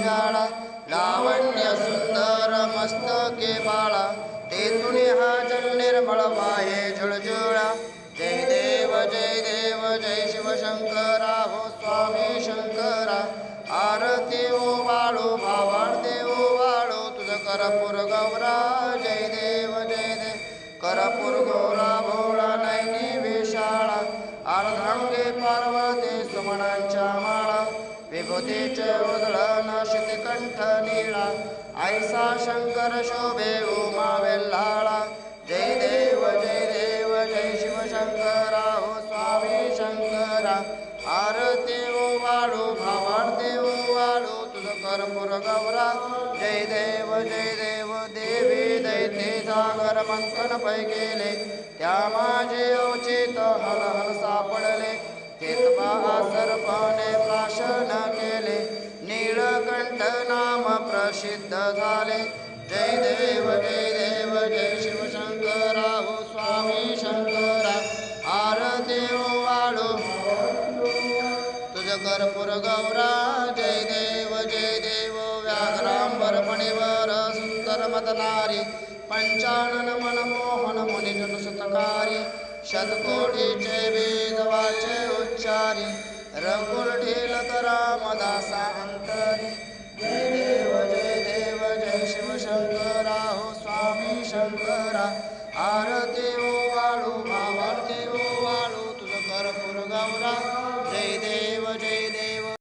निश्चय लावण्य सुंदर मस्तके बाळा तेथून हा जल निर्मळ वाहे झुळझुळा. जय देव जय देव जय शिवशंकरा हो स्वामी शंकरा. आरती हो ओ बाळो भावार्थे ओ वाळू तुझ करपूर गौरा. जय देव जय देव. करपूर गौरा भोळा नैनी विशाळा. अर्धांगे पार्वती सुमनांच्या माळा विभूतीचे नाशित कंठ नीळा. ऐसा शंकर शोभे उमा वेल्हाळा. जय देव जय देव जय शिवशंकरा हो स्वामी शंकरा. आरती ओ वाळू भावार्थी ओ वाळू तुझ कर्पूर गौरा. जय देव जय देव देवी दैते सागर मंथन पै गेले त्या माझे अवचित हल हल सापडले. नाम प्रसिद्ध झाले जय देव जय देव जय शिवशंकरा स्वामी तुझ कर्पूर गौरा। जय देव जय देव व्याघ्रांबर फणीवर सुंदर मदनारी। पंचानन मनमोहन मुनिजन सुतकारी। शतकोटीचे वेद वाचे उच्चारी। रघुर शंकरा आरती ओ वाळू भावार्थे